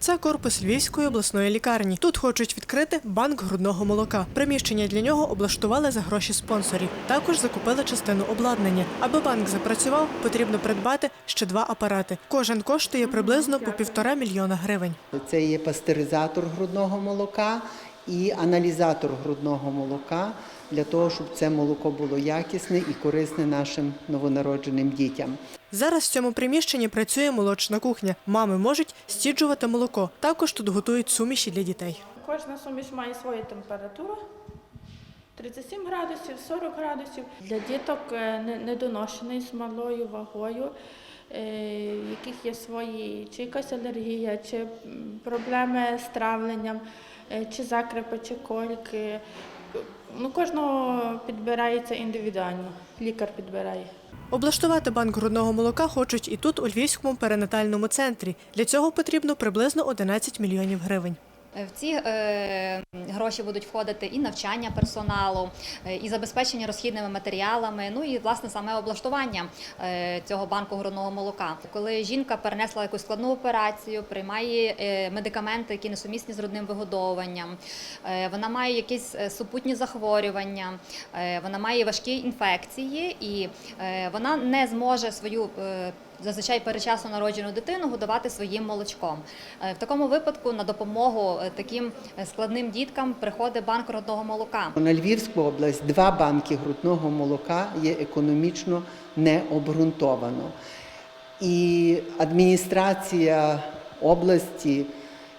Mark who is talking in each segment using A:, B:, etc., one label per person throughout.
A: Це корпус Львівської обласної лікарні. Тут хочуть відкрити банк грудного молока. Приміщення для нього облаштували за гроші спонсорів. Також закупили частину обладнання. Аби банк запрацював, потрібно придбати ще два апарати. Кожен коштує приблизно по півтора мільйона гривень.
B: Це є пастеризатор грудного молока і аналізатор грудного молока для того, щоб це молоко було якісне і корисне нашим новонародженим дітям.
A: Зараз в цьому приміщенні працює молочна кухня. Мами можуть стіджувати молоко. Також тут готують суміші для дітей.
C: Кожна суміш має свою температуру. 37 градусів, 40 градусів. Для діток е, недоношений з малою вагою, е, в яких є свої чи якась алергія, чи проблеми з травленням, е, чи закрепи, чи кольки. Ну, кожного підбирається індивідуально. Лікар підбирає.
A: Облаштувати банк грудного молока хочуть і тут, у Львівському перинатальному центрі. Для цього потрібно приблизно 11 мільйонів гривень.
D: В ці е, гроші будуть входити і навчання персоналу, е, і забезпечення розхідними матеріалами, ну і власне саме облаштування е, цього банку грудного молока. Коли жінка перенесла якусь складну операцію, приймає е, медикаменти, які несумісні з родним вигодовуванням, е, вона має якісь е, супутні захворювання, е, вона має важкі інфекції, і е, вона не зможе свою е, зазвичай перечасно народжену дитину годувати своїм молочком. Е, В такому випадку на допомогу е, таким е, складним діткам приходить банк родного молока.
B: На Львівську область два банки грудного молока є економічно не обґрунтовано. І адміністрація області,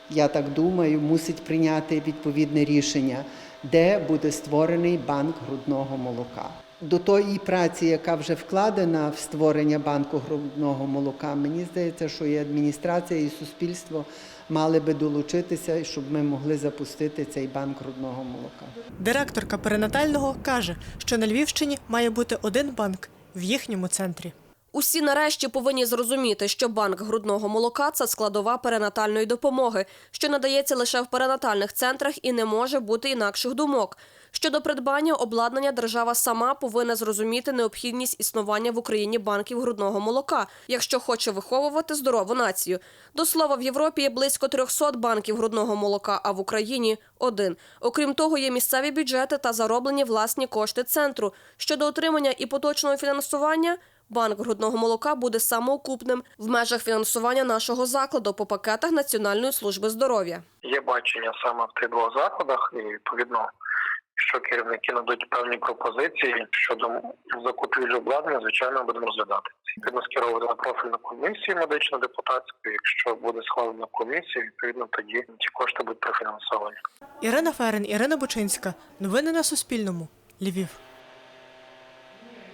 B: я так думаю, мусить прийняти відповідне рішення, де буде створений банк грудного молока. До тої праці, яка вже вкладена в створення банку грудного молока, мені здається, що і адміністрація, і суспільство мали би долучитися, щоб ми могли запустити цей банк грудного молока.
A: Директорка перинатального каже, що на Львівщині має бути один банк в їхньому центрі.
E: Усі нарешті повинні зрозуміти, що банк грудного молока це складова перинатальної допомоги, що надається лише в перинатальних центрах і не може бути інакших думок. Щодо придбання обладнання, держава сама повинна зрозуміти необхідність існування в Україні банків грудного молока, якщо хоче виховувати здорову націю. До слова, в Європі є близько 300 банків грудного молока, а в Україні один. Окрім того, є місцеві бюджети та зароблені власні кошти центру. Щодо отримання і поточного фінансування. Банк грудного молока буде самоокупним в межах фінансування нашого закладу по пакетах Національної служби здоров'я.
F: Є бачення саме в тих двох закладах, і відповідно, що керівники надуть певні пропозиції щодо закупівлі обладнання, звичайно, будемо розглядати. Відповідно, скеровувати на профільну комісію медичну депутатську. Якщо буде схвалена комісія, відповідно тоді ці кошти будуть профінансовані.
A: Ірина Ферен, Ірина Бучинська. Новини на Суспільному. Львів.